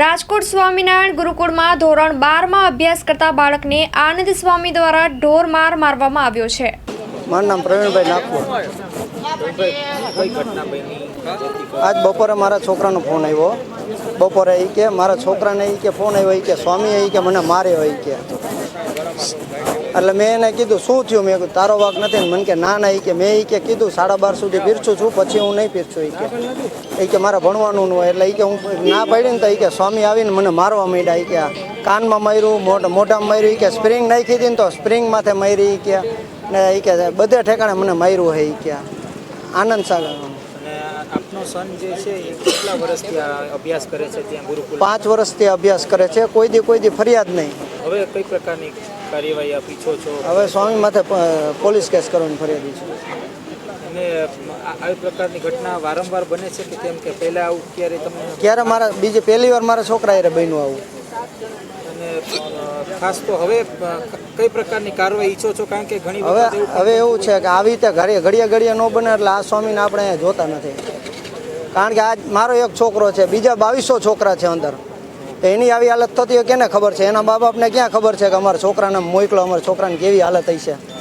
રાજકોટ સ્વામિનારાયણ ગુરુકુળમાં ધોરણ બારમાં અભ્યાસ કરતા બાળકને આનંદ સ્વામી દ્વારા ઢોર માર મારવામાં આવ્યો છે. મારું નામ પ્રવીણભાઈ નાગપુર. આજ બપોરે મારા છોકરાનો ફોન આવ્યો. બપોરે એ કે, મારા છોકરાને એ કે ફોન આવ્યો એ કે સ્વામી એ કે મને માર્યો એ કે. એટલે મેં એને કીધું શું થયું મેં તારો વાક નથી મને કે ના ના એ કે મેં એ કે કીધું સાડા બાર સુધી પીરછું છું પછી હું નહીં પીરછું એ કે એ કે મારે ભણવાનું ન હોય એટલે એ કે હું ના પાડી ને તો એ કે સ્વામી આવીને મને મારવા માંડ્યા એ કે કાનમાં માર્યું મોઢ મોઢામાં માર્યું એ કે સ્પ્રિંગ નાખી હતી ને તો સ્પ્રિંગ માથે મારી એ કે ને એ કે બધે ઠેકાણે મને માર્યું હોય એ કે આનંદ સાગર આપનો સન જે છે એ કેટલા વર્ષથી અભ્યાસ કરે છે ત્યાં ગુરુકુળ પાંચ વર્ષથી અભ્યાસ કરે છે કોઈ દી કોઈ દી ફરિયાદ નહીં હવે કઈ પ્રકારની કાર્યવાહી આપી છો છો? હવે સ્વામી માથે પોલીસ કેસ કરવાની ફરિયાદી છે. અને આવી પ્રકારની ઘટના વારંવાર બને છે કે કેમ કે પહેલા આવું ક્યારે તમને ક્યારે મારા બીજી પહેલી વાર મારા છોકરા એ બન્યું આવું. અને ખાસ તો હવે કઈ પ્રકારની કાર્યવાહી ઈચ્છો છો? કારણ કે ઘણી હવે એવું હવે એવું છે કે આવી રીતે ઘડીએ ઘડિયા ઘડિયા ન બને એટલે આ સ્વામીને આપણે જોતા નથી. કારણ કે આજ મારો એક છોકરો છે બીજા બાવીસો છોકરા છે અંદર. એની આવી હાલત થતી હોય કેને ખબર છે? એના મા બાપને ક્યાં ખબર છે કે અમારા છોકરાને મોકલો, અમારા છોકરાને કેવી હાલત થઈ છે?